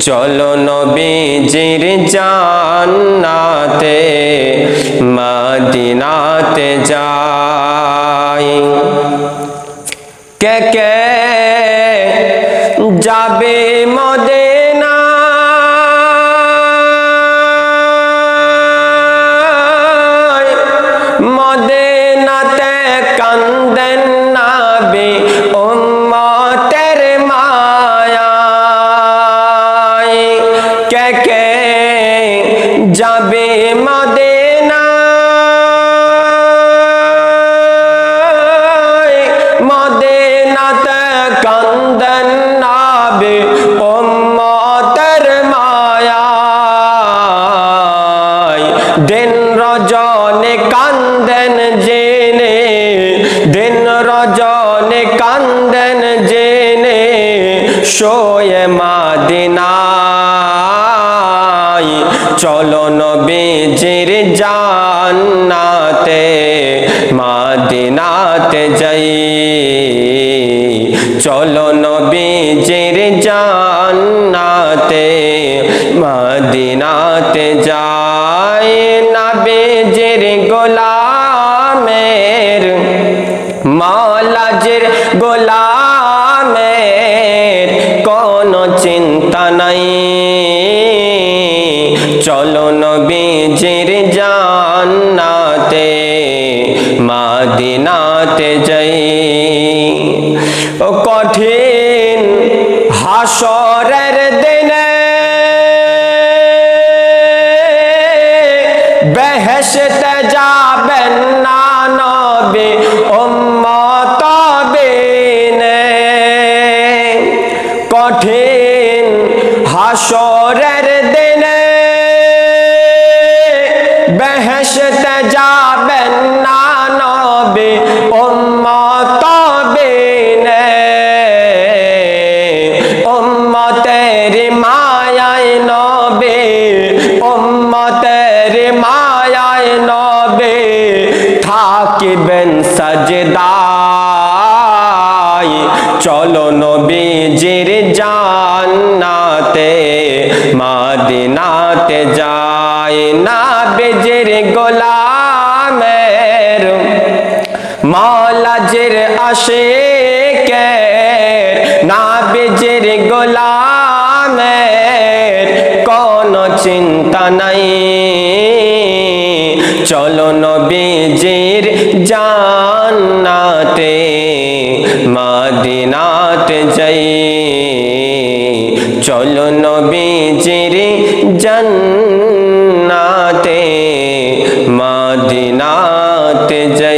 চলো নবীজির জান্নাতে মদিনাতে যাই। কে কে যাবে মদিনা? মদিনাতে কান্দেন নাবি। উম্মতের কান্দন জেনে, দিন রজনে কান্দন জেনে, শোয়ে মাদিনায় চলো নবীজির জান্নাতে, মাদিনাতে যাই। চলো নবীজির জান্নাতে, মাদিনাতে যাই। চলো নবীজির জান্নাতে, মাদিনাতে যাই। ও কঠিন হাসরের দিনে বেহেশতে যাবেন না নবী উম্মত বিনে। কঠিন হাসরের দিনে মায়ায় নবে, উম্মতের মায়ায় নবে, থাকিবেন সাজদায়। চলো নবীজির জান্নাতে, মাদিনাতে যায় না বেজের গোলামের মৌলাজের আসে কে না বেজের গোলামের চিন্তা নাই। চলো নবীজির জান্নাতে মাদিনাতে যাই। চলো নবীজির জান্নাতে মাদিনাতে যাই।